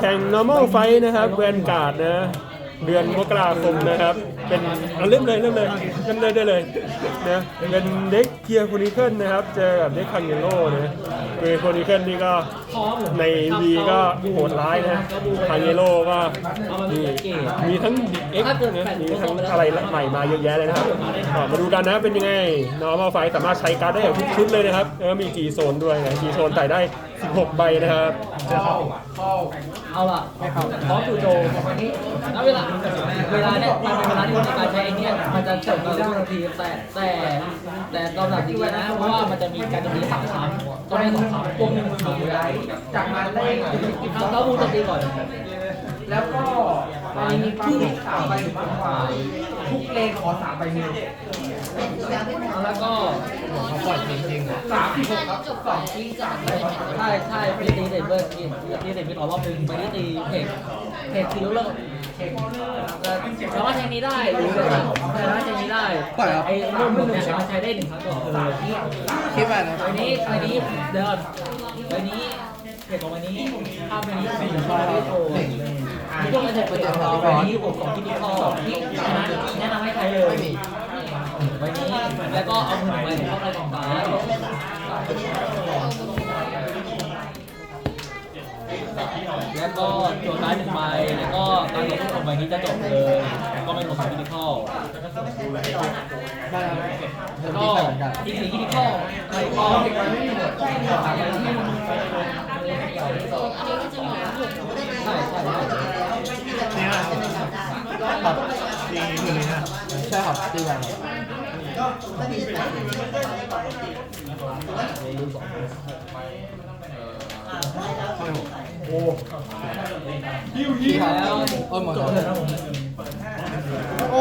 แข่ง normal fight นะครับแวนการ์ดนะ เดือนมกราคมนะครับ เป็นเอาเริ่มเลยเริ่มเลยเริ่มเลยได้เลยนะเป็นเด็กเทียร์โคนิเคิลนะครับ เจอกับเด็กคังเยโร่นะคือโคนิเคิลนี่ก็ในวีก็โหดร้ายนะคังเยโร่ก็มีมีทั้งเอ็กนะมีทั้งอะไรใหม่มาเยอะแยะเลยนะครับอะมาดูกันนะเป็นยังไง normal fight สามารถใช้การ์ดได้กับทุกชุดเลยนะครับแล้วก็มีจีโซนด้วยนะจีโซนใส่ได้ 16 ใบนะครับเอาล่ะพร้อมจู่โจมแล้วเวลาเวลาเนี่ยมันเป็นเวลาที่ในการใช้ไอ้เนี่ยมันจะจบในทุกนาทีแต่แต่แต่ตอนหลังจริงๆนะเพราะว่ามันจะมีการโจมตีสามครั้งก็ไม่สองครั้งพวกหนึ่งครั้งได้จากนั้นเลขครั้งก็มูโจมตีก่อนแล้วก็ มีที่สามใบหรือมากกว่าทุกเลขขอสามใบเดียวแล้วก็ผมเขาปล่อยจริงๆอะสามสิบหกครับสองที่สามใช่ใช่ไปตีเดบเบิร์ตีตีเดบเบิร์ต่อรอบหนึ่งไปที่ตีเทคเทคคิวเลอร์สามารถใช้นี้ได้หรือสามารถใช้นี้ได้ไอ้รุ่นหนึ่งเนี่ยสามารถใช้ได้หนึ่งครั้งต่อเลยคิดว่านะใบนี้ใบนี้เดินใบนี้เก็บของใบนี้ภาพใบนี้สี่ใบนี้โช ว์พวกนั้นจะเป็นของใบนี้บวกของที่ดีข้อแนะนำให้ใช้เลยใบนี้แล้วก็เอาหนึ่งใบเข้าไปกองการแล้วก็โจทย์ร้ายหนึ่งใบแล้วก็การต่อสู้ของใบนี้จะจบเลย ก็ไม่รวมของที่ดีข้อแล้วก็อีกสิ่งที่ข้อไม่ก็ใช่ใช่ นี่ครับตีหนึ่งนะใช่ครับตีแวนครับโอ้ที่ครับแล้วโอ้ยหมดแล้บวเลยนะผมโอ้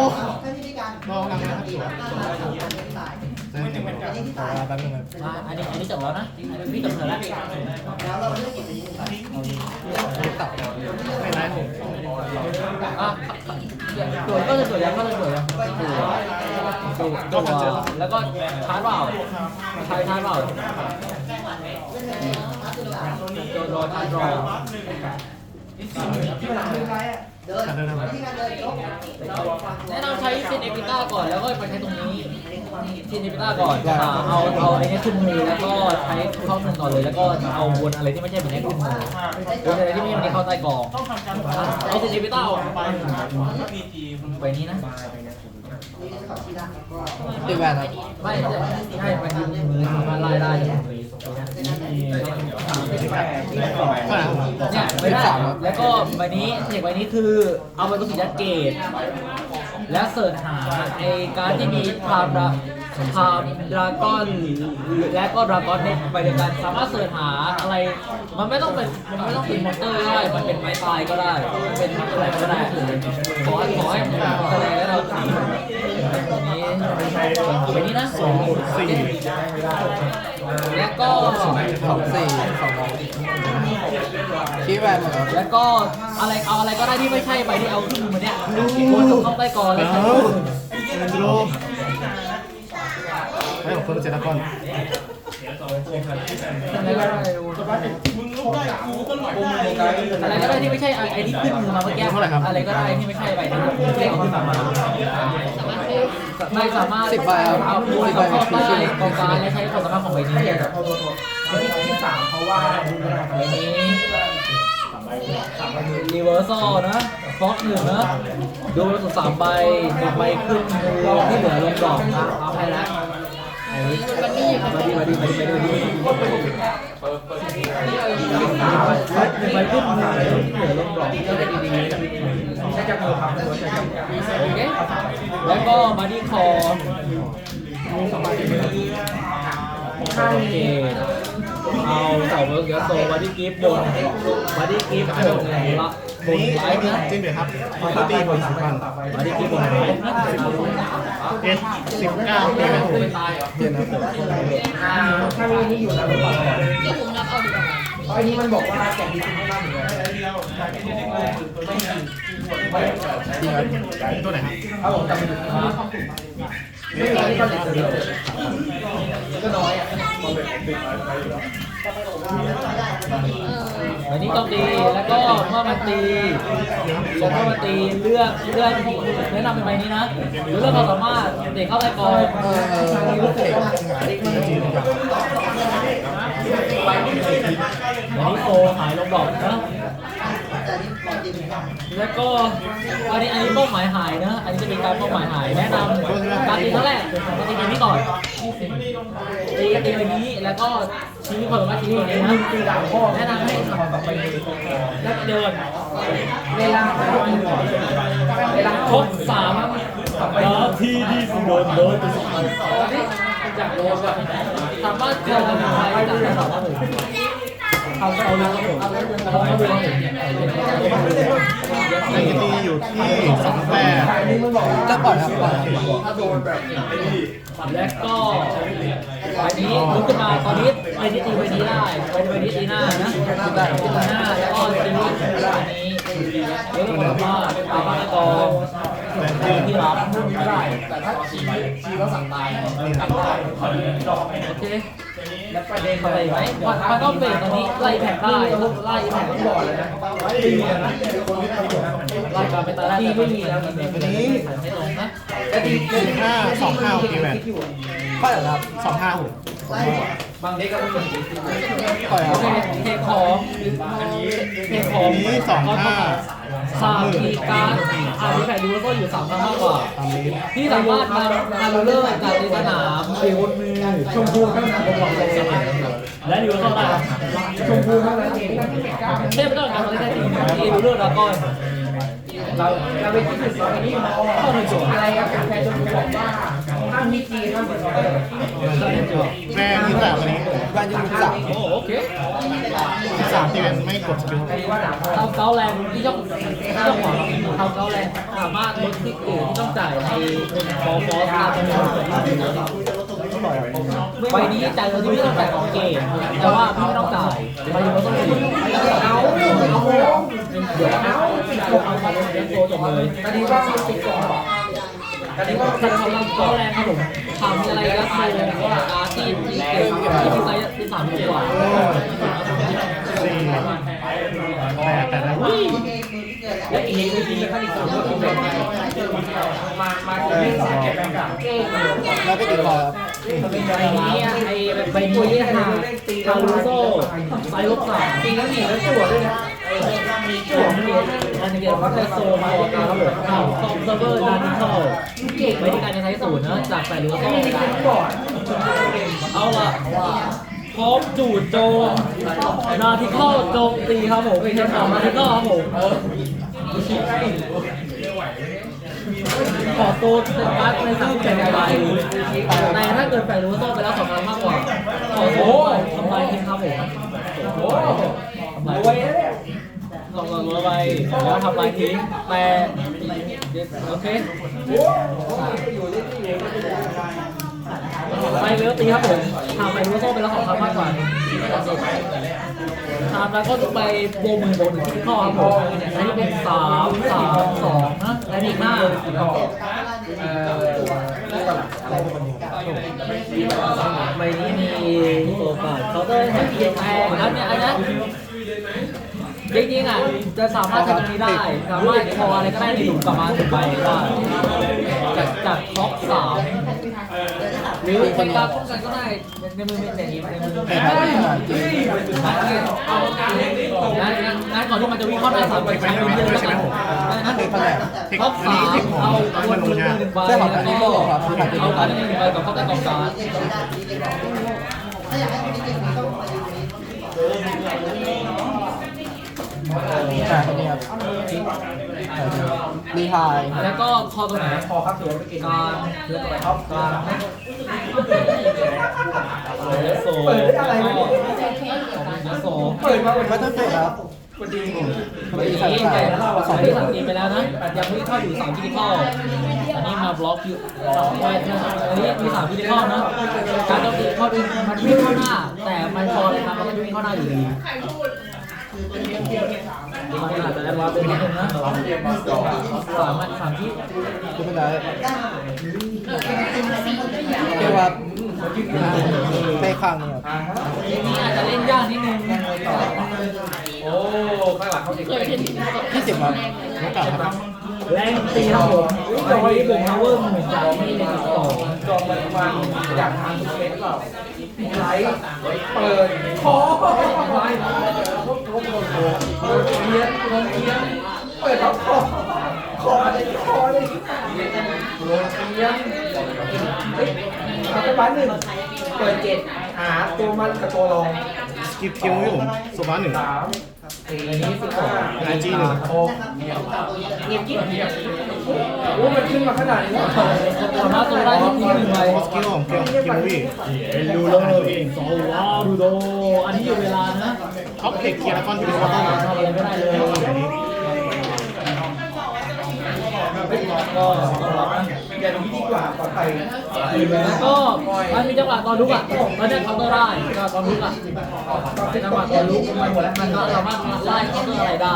ลองกันนะครับ สวยเส้นหนึ่งแป๊บนึงครับอะอันนี้อันนี้จบแล้วนะพี่จบแล้วตัดไม่ไรผมอะสวยก็จะสวยแล้วก็จะสวยแล้วตัวตัวแล้วก็ชาร์จเปล่าชาร์จชาร์จเปล่าตัวรอชาร์จรอตัดเลยนะครับแนะนำใช้เซนเอพิต้าก่อนแล้วก็ไปใช้ตรงนี้ เซนเอพิต้าก่อนอ่าเอาเอาไอ้นี้ขึ้นมือแล้วก็ใช้เข้าหนึ่งก่อนเลย แล้วก็เอาวนอะไรที่ไม่ใช่แบบนี้ขึ้นมือวนอะไรที่ไม่ใช่แบบนี้เข้าใต้กองเอาเซนเอพิต้าออกไปไปนี้นะตีแวนครับไม่ใช่มันยืมมือสามาไล่ได้เนี่ยเท่าไหร่ครับเนี่ยไม่ได้แล้วก็ใบนี้เทคใบนี้คือเอาไปกระสุนยัดเกต และเสิร์ชหาไอการดที่มีพามดราพามดราก้อนและก็ดราก้อนในไปเดียกันสามารถเสิร์ชหาอะไร มันไม่ต้องเป็นมันไม่ต้องเป็นมอนเตอร์ก็ได้ มันเป็นไม้ตายก็ได้ เป็นอะไรก็ได้ขอขอให้แสดงให้เราถามนี้ไปนี้นะสองสี่แล้วก็สองสี่สองร้อย คิดแวนหมดครับแล้วก็อะไรเอาอะไรก็ได้ที่ไม่ใช่ใบที่เอาขึ้นมือเนี่ยโพสต์เข้าใต้กอแล้วใช้เอ็นโรไม่ของคนเจตากรอะไรก็ได้อะไรก็ได้ที่ไม่ใช่ไอ้ที่ขึ้นมือมาเมื่อกี้อะไรก็ได้ที่ไม่ใช่ใบที่ไม่ได้เอาขึ้นมาไม่สามารถเอาพูดเข้าใต้กองการและใช้ความสามารถของใบนี้ที่สามเพราะว่าใบนี้ รีเวอร์ซอนะฟ็อกหนึ่งนะดูสุดสามใบหนึ่งใบขึ้นมือที่เหลือลงดอกนะเอาให้แล้วไอ้มาดีมาดีมาดีมาดีมาดีไปขึ้นมือที่เหลือลงดอกก็ได้ดีๆใช้จับมือครับใช้จับมือโอเคแล้วก็มาที่คอโอเค เอาเสาเวิร์กเดี๋ยวโซมาที่กิฟต์บนมาที่กิฟต์บนละบนไลฟ์นะจริงเดี๋ยวครับปกติผมสิบพันมาที่กิฟต์บนไลฟ์นเอ็ดสิบเก้าตีแวนไม่ตายเย็นครับถ้ามีนี่อยู่แล้วผมบอกเพราะอันนี้มันบอกว่าแจกดีไม่มากเหมือนกันจริงครับตัวไหนครับเอาผมจำไปดู ไม่มีที่ผลิตเลยก็น้อยอะวันนี้ต้องตีแล้วก็เมื่อมันตีแล้วก็มาตีเลือกเลือกแนะนำเป็นใบนี้นะหรือเลือกความสามารถเด็กเข้าไปก่อนเออลูกเตะงานจริงครับวันนี้โฟหายลงดอกนะ แล้วก็อันนี้อันนี้เป้าหมายหายนะ อันนี้จะเป็นการเป้าหมายหายแนะนำการตีครั้งแรกการตีแบบนี้ก่อนตีตีแบบนี้แล้วก็ชี้ความสามารถชี้แบบนี้นะแนะนำให้แล้วเดินเวลาเวลาครบสามนาทีที่สุดโดนโดนจากโดนแบบสามารถเกินกันไปจากสามารถถึง เขาเอาเลยครับผมเขาเอาเลยในตีอยู่ที่สองแปดจะปล่อยครับปล่อยครับและก็วันนี้ลุกขึ้นมาตอนนี้ไปที่ตีไปนี้ได้ไปไปที่ตีหน้านะตีหน้าแล้วก็ตีนี้แล้วก็บอกว่าตามมาแล้วก็ที่รับไม่ได้แต่ถ้าชี้ชี้แล้วสั่งตายกันได้โอเค แล้วประเด็นอะไรไหมมันก็เป็นตอนนี้ไล่แท็กได้ไล่แท็กได้ตีนะไล่การไปตาได้ไม่มีแล้วมันไม่ลงนะแต่ดีสี่ห้าสองห้าโอเคแมนปล่อยครับสองห้าหกบางเด็กก็ไม่เหมือนปล่อยคโอรับเคเทของเทของนี้สองห้า สามมีการอานที่แผ่นดูแล้วก็อยู่สามครั้งมากกว่า ตามนี้ที่สามารถมามาเลิกการในสนามเอวมือชมพูเท่านั้นผมบอกเลยและอยู่ก็ได้ชมพูเท่านั้นเองที่ไม่กล้าเทพต้องการมาได้จริงเอวเลิกแล้วก็เราเราไปที่สุดตอนนี้มองอะไรครับแฟนชมพูบอกว่าห้ามมีจีนห้ามเป็นอะไรแม่ที่สามวันนี้บ้านยี่สิบสามโอเค สามที่เป็นไม่กดสกิลเท้าเก้าแรงที่ต้องที่ต้องหวังเท้าเก้าแรงสามารถลดที่อื่นที่ต้องจ่ายในฟอร์ฟอร์การจำนวนใบนี้จ่ายเงินที่ไม่ต้องจ่ายของเกมแต่ว่าพี่ไม่ต้องจ่ายใบนี้ต้องจ่ายเอาเอาเดี๋ยวเอาเอามาลงเลี้ยงโตจบเลยตอนนี้ว่าติดก่อนตอนนี้ว่าถ้าทำเก้าแรงครับผมทำอะไรก็คืออาที่ที่เก็บที่มีไซส์ที่สามกว่า สี่แปดแต่ละและอีกวิธีขั้นที่สามก็คือแบบมามาที่สามเก็บแบบสามเก้งเลยแล้วก็ติดคอครับใบนี้ไอ้ใบนี้หาคารูโซไซลบสามตีแล้วหนีแล้วจั่วด้วยนะมีจั่วเกียร์อันนี้เกียร์วัดไซโซมาออกการระบบเข้าคอมเซิร์เวอร์ดานิเคิลเก่งไปที่การจะใช้ศูนย์นะจากใส่รูโซไม่มีเซ็นก่อนเอาละ พร้อมจู่โจมนาทิเคิลโจมตีครับผมเป็นคำถามนาทิเคิลครับผมขอตัวเป็นการ์ดในสามแผ่นใบแต่ถ้าเกิดแปดรูโซไปแล้วสองครั้งมากกว่าขอตัวทำลายทิ้งครับผมโอ้ทำลายรวยแล้วเนี่ยลองลองไปแล้วทำลายทิ้งแต่โอเค ไปเลือตีครับผมทำไปรูโซไปแล้วสองครั้งมากกว่าทำแล้วก็ไปโบมือโบหนึ่งที่ข้อครับผมอันนี้เป็นสามสามสองนะและนี่ห้าเอ่อใบนี้มีโอกาสเขาได้แท็กเกียร์แทงแล้วเนี่ยอันนี้จริงๆอะจะสามารถทำตรงนี้ได้ สามารถคออะไรก็ได้ในหลุมกลับมาถึงใบได้จากจากท็อป หรือเป็นการป้องกันก็ได้ในมือในนี้ในมือแต่ถ้าไม่หาจริงงั้นงั้นงั้นก่อนที่มันจะวิ่งเข้าได้สามไปใช้เป็นเยอะแล้วกันงั้นท็อปสามเอาตัวมือหนึ่งใบแล้วก็เอาการหนึ่งใบกับเข้าใต้กองการแต่คนนี้ครับ รีไทายแล้วก็คอตัวไหนพอครับถือว่าไปกินการเลือกไปท็อปการเยโซเยโซเปิดมาเป็นวัตถุเตะครับคนดีไปที่สามสองที่สามทีไปแล้วนะยังไม่เข้าอยู่สามที่เข้าอันนี้มาบล็อกอยู่อันนี้มีสามที่เข้านะการโจมตีเข้ามันวิ่งเข้าหน้า แต่มันพอเลยครับมันก็วิ่งเข้าหน้าอยู่ดี มันอาจจะได้รับเป็นนิดนึงนะสามสามที่คือไม่ได้เอเรียกว่าไปข้างนี่ครับนี้อาจจะเล่นยากนิดนึงโอ้ข้างหลังเขาติดยี่สิบครับไม่กลับครับแรงตีครับผมตอนนี้ผมพาวเวอร์หมือนจะไม่ได้ติดต่อจองมันวางอยากทานทุกเม็ดเปล่า ไลท์เปิดคอไลท์เปิดเทียนเปิดเทียนเปิดคอคอเลยคอเลยเปิดเทียนเฮ้ยเอาไปบ้านหนึ่งเปิดเจ็ดหาตัวมันกับตัวรองสกิปคิวให้ผมสุภาหนึ่งสามสี่สิบห้าไอจีหนึ่งหกเงียบกิ๊บ โอ้มันขึ้นมาขนาดนี้แล้วสามารถตัวได้ที่ทีหนึ่งใบสกิลของเกียวคิววี่ดูเลยสองว้าวดูโดอันนี้อยู่เวลานะท็อปเทคเกียร์แล้วก็ทีมวอเตอร์ทำอะไรไม่ได้เลยอันนี้ก็ต้องรับนะ อย่างนี้ดีกว่าปลอดภัยก็มันมีจังหวะตอนลุกอะตอนนี้เคาน์เตอร์ได้ก็ตอนลุกอะจังหวะตอนลุกมันมันก็สามารถไล่เคาน์เตอร์อะไรได้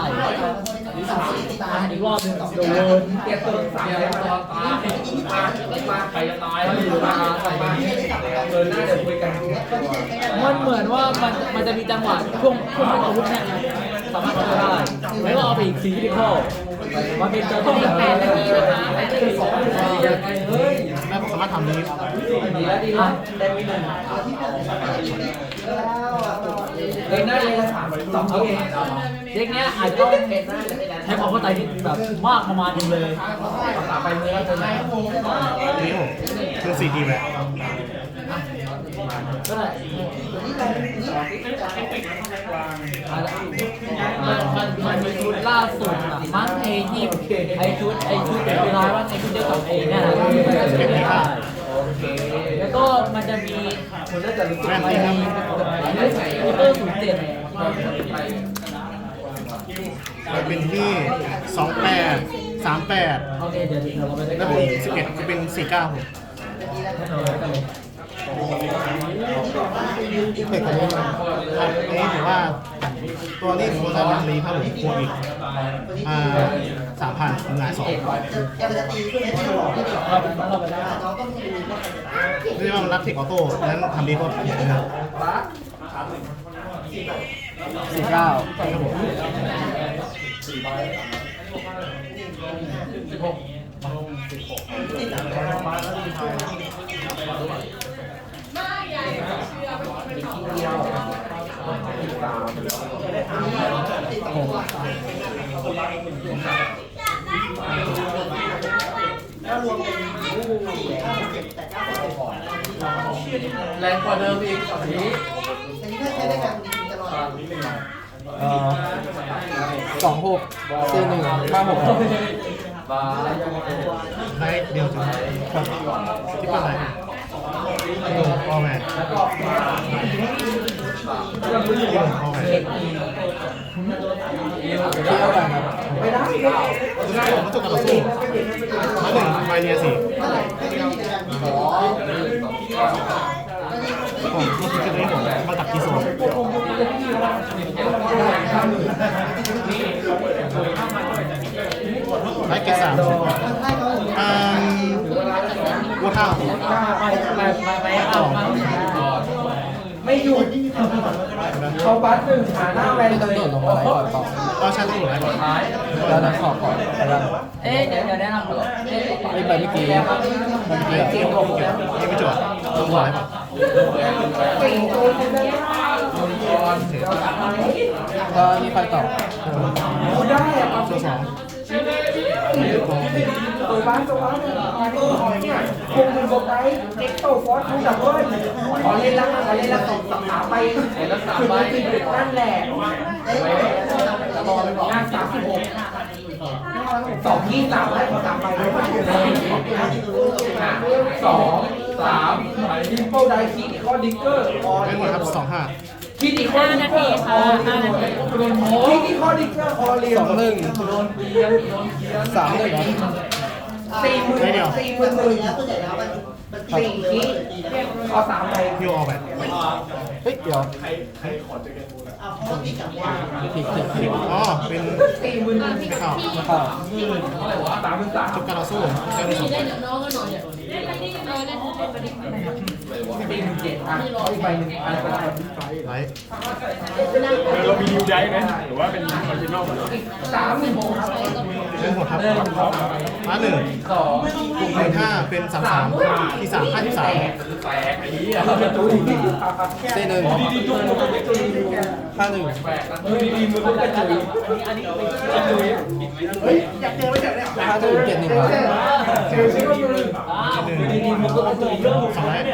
อีกรอบหนึ่งโดนเตียมตัวสามตอนตามามาไปจะตายแล้วอยมามามาเดินหน้าเดี๋ยวคุยกันมันเหมือนว่ามันมันจะมีจังหวะช่วงช่วงอาวุธเนี่ยสามารถ อร์ได้ไม่ว่าเอาไปอีกสี่ที่ข้อมันเป็นจะต้องแบบแปดนาทีนะคะสองนาทีเฮ้ยแม่ผมสามารถทำนี้ดีแล้วดีแล้วได้ไม่หนึ่งเดินหน้าเลยละสามสองโอเคเด็กเนี้ยอาจจะต้องใช้ความเข้าใจที่แบบมากประมาณนึงเลยสามไปเมื่อเดินหน้านี่ผมคือสี่ทีแก็ได้มันมันมันชุดล่าสุดอะมั้งไอ้ที่ไอ้ชุดไอ้ชุดเป็นเวลาว่าไอ้ชุดเดียวกับไอ้เนี่ยนะที่มันจะเก็บไม่ได้โอเคแล้วก็มันจะมีคุณน่าจะรู้สึกแม่ไม่ตีดีครับมอเตอร์ศูนย์เจ็ดมันเป็นที่สองแปดสามแปดโอเคเดี๋ยวเดี๋ยวเราไปแล้วผมสิบเอ็ดจะเป็นสี่เก้าผม เผ็ดกว่านี้อันนี้ถือว่าตัวนี้ผมจะมันรีครับผมบวกอีกอ่าสามพันหงายสองเรียกว่ามันรับเทคออโต้นั้นทำดีกว่านะครับสี่เก้าครับผม แรงกว่าเดิมอีกตอนนี้เอ่อสองหกสี่หนึ่งห้าหกบาได้เดียวจุดครับที่ปั้นไหน พ่อแม่แล้วก็ที่พ่อแม่เที่ยวกันครับไม่ได้ได้ผมมาจุกกับต่อสู้มาหนึ่งไมเนียสี่ผมก็คือจะได้ผมมาตัดกีโซนได้เกสามอ่า วัวเท่าไปไปไปไปเอาไม่หยุดเขาบัสหนึ่งหาหน้าแวนเลยก็ใช้ตู้ไหนก่อนแล้วนักขอบก่อนเอ๊ะเดี๋ยวเดี๋ยวแนะนำก่อนเอ๊ะไอ้ใบเมื่อกี้เมื่อกี้เกี่ยวเกี่ยวไม่จบตู้ไหนก่อนสี่ตัวคุณได้ก็นี่ไปต่อได้อะตัวสอง ตัวบ้านตัวบ้านเนี่ยคงเป็นโบไดเอ็กโตฟอสทูดับเบิ้ลขอเล่นละขอเล่นละสองสามใบเล่นละสามใบนั่นแหละหน้าสามสิบหกสองยี่สามได้พอสามใบสอง สามดิมเปิลไดคีอีคอดิกเกอร์ออไม่หมดครับสองห้าคีอีคอดิกเกอร์ออคีอีคอดิกเกอร์ออเรียสองหนึ่งสามหนึ่งสี่หมื่นสี่หมื่นหนึ่งสี่คีขอสามใบฮิวออแบบเฮ้ยเดี๋ยวผิดผิดผิดอ๋อ เป็นสี่หมื่นหนึ่งไม่เข้าสามหมื่นสามจุดการต่อสู้แค่ที่สองน้องก็หน่อย ตีหนึ่งเจ็ดอะอีกใบหนึ่งอะเป็นแบบไลท์เรามีนิวได้ไหมหรือว่าเป็นออริจินอลหมดเลยสามหนึ่งหกเล่นหมดครับมาหนึ่งสองหนึ่งห้าเป็นสามสามที่สามห้าที่สามเซหนึ่งห้าหนึ่งดีมือก็จะจุยห้าหนึ่งเจ็ดหนึ่งครับเจอชื่อมือดีๆมือก็จะจุยเรื่องสองไลท์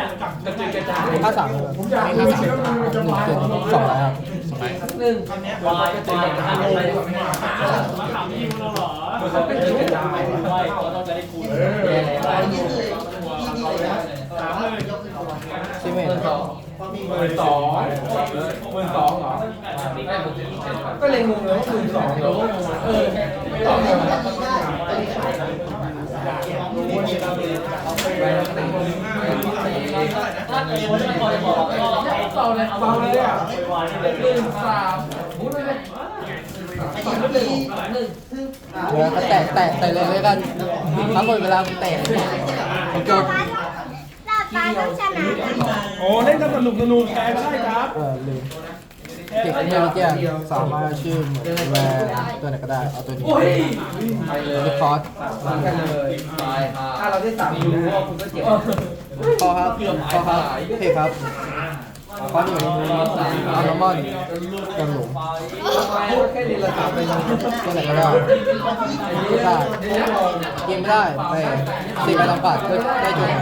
กระจุยกระจายห้าสามหนึ่งเจ็ดสองแล้วครับสองไลท์หนึ่งวายกระจุยกระจายมือก็กระจุยกระจายแย่แล้วซีเมนหมื่นสองหมื่นสองเหรอ ก็เลยงงเลยว่าหมื่นสองเหรอเออต่อเลย ต่อเลยเบาเลยอะหนึ่งสามบู๊ดเลยสองหนึ่งหนึ่งเดี๋ยวก็แตะแตะแตะเลยแล้วกันทั้งหมดเวลาผมแตะผมจบหลับตาต้องชนะโอ้เล่นกันสนุกสนุกแกก็ได้ครับ เออลืมเก็บเงินเมื่อกี้สามารถชื่อเหมือนแวร์ตัวไหนก็ได้ เอาตัวนี้ไปเลยรีคอร์ดมากันเลยถ้าเราได้สามยูคุณก็เจ็บพอครับพอครับโอเคครับข้อหนึ่งอัลมอนด์กันหลุมแค่เรียนระดับไปตัวไหนก็ได้ไม่ได้เกมไม่ได้ไปสี่ใบลำปัดก็ได้จุดหนึ่ง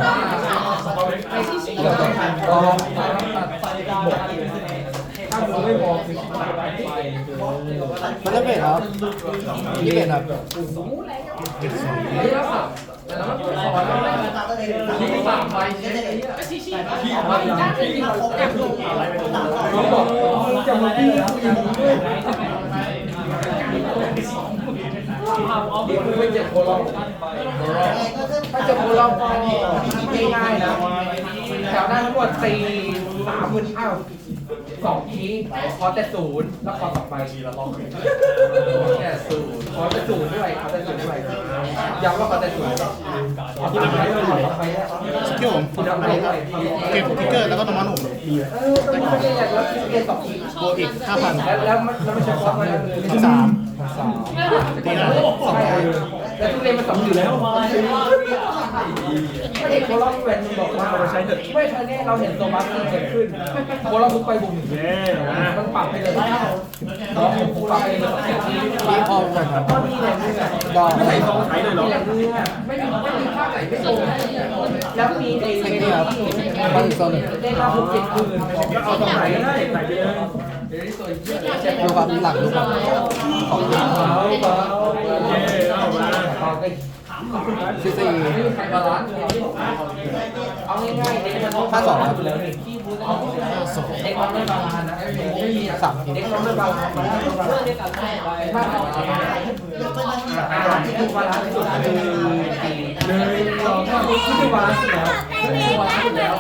เดี๋ยวจบพอครับถ้า มึงไม่มองคือมันจะเป็นครับยี่เป็นครับนี่แล้วค่ะแต่เรอที่สามใบที่ออกมาที่เขาบอกจะมาที่กูยิงด้วยเดี๋ยวมึงไปเจ็บโคลองถ้าเจ็บโคลองก็ง่ายๆนะแถวนั้นทั้งหมดตีสามหมื่นอ้า สองทีขอแต่ศูนย์แล้วขอสองใบแล้วก็แค่ศูนย์ขอแต่ศูนย์ด้วยขอแต่ศูนย์ด้วยย้ำว่าขอแต่ศูนย์ขอที่ไหนด้วยขอไปแล้วสกิลผมที่ไหนด้วยเก็บทิกเกอร์แล้วก็นำมันหกเออตอนนี้ไม่ได้อยากแล้วเรียนสองทีบวกอีกห้าพันแล้วแล้วมันแล้วมันเฉพาะมันที่สามตีหลังสองไลท์ แล้วทุเรียนมันสองอยู่แล้วม่เด็กโคลอนแวนบอกว่าเราใช้เถอะไม่ใช่เนี่ยเราเห็นตัวบัสเกิดขึ้นโคลอนทุกไปบุกหนึ่งเย้นะมันปรับไปเลยน้องปรับไปเลยสิ่งที่รีพอร์ตกันครับก็มีเนื้อดอไม่ใส่ซองใช้เลยหรอไม่มีไม่มีค่าไหนไม่ตรงแล้วมีไอ้เทคนิคครับข้อหนึ่งโซนหนึ่งได้มาหกเจ็ดหมื่นก็เอาซองไหนก็ได้ใส่ไปเลยดูครับหลังดูครับของเบา เบาเย้เอามาเอาไปซีซีไม่มีใครบาลานซ์เอาง่ายๆเด็กมันห้าสองครับเด็กมันไม่บาลานซ์นะไม่มีสามทีเด็กมันไม่บาลานซ์ถ้าที่คือบาลานซ์ที่สุดคือหนึ่งสองที่คือบาลานซ์แล้วที่คือบาลานซ์แล้ว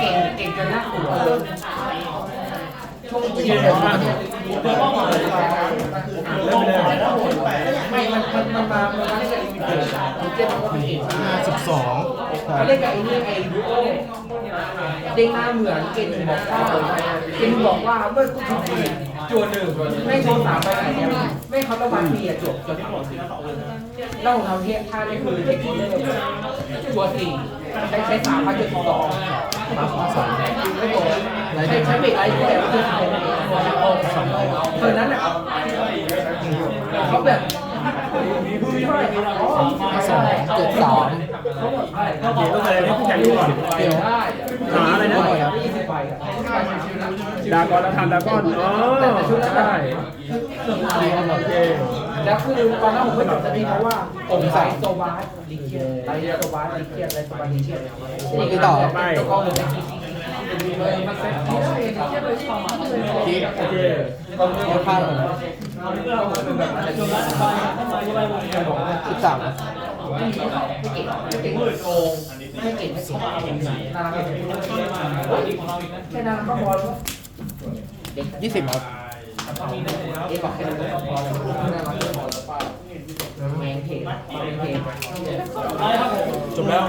เก่งเก่งจนน่ากลัวช่วงเย็น ตัวก็มาเลยไม่มันมันมันมามันมาเล่นกับอีกเตอร์เจ็บมันก็เป็นเก่งห้าสิบสองเล่นกับไอ้นี่ไอ้ดูโอเด้งหน้าเหมือนเกณฑ์บอกว่าเกณฑ์บอกว่าเมื่อคุณทีจวนหนึ่งไม่โชว์สามไปไม่เขาต้องมาทีอะจบจบแล้วของเขาเทียบท่านี่คือเทคนิคจัวสี่ใช้ใช้สามพันจุดสองสามสองไม่โกงใช้ใช้เบรกไลท์แต่ว่าคือเท่านั้นแหละเขาแบบดูเท่าไหร่อ๋อสองเจ็ดสามโอเคต้องอะไรให้ผู้แข่ก่อนเดียวหาอะไรนะ ยี่สิบใบอะดากอนแล้วทำดากอนอ๋อใช่ดีครับผมโอเคแล้วคือตอนนั้นผมไม่จบสักทีเพราะว่าผมใส่โซบาสลิเคียนอะไรโซบาสลิเคียนอะไรโซบาสลิเคียนนี่ต่อไปแล้วก็เลยมันเซ็ตที่ที่โอเคค่อนข้างผมสิบสาม ไม่เก่งไม่เก่งโกงไม่เก่งไม่เก่งนาไม่เก่งแค่นั้นก็พอแล้วยี่สิบครับเอ๊ะบอกแค่นั้นก็พอแล้วน่ารักก็พอแล้วป้าแมงเทแมงเทจบแล้ว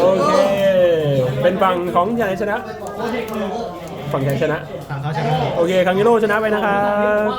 โอเคเป็นฝั่งของชนะชนะฝั่งชัยชนะฝั่งเขาชนะโอเคคังยิโร่ชนะไปนะครับ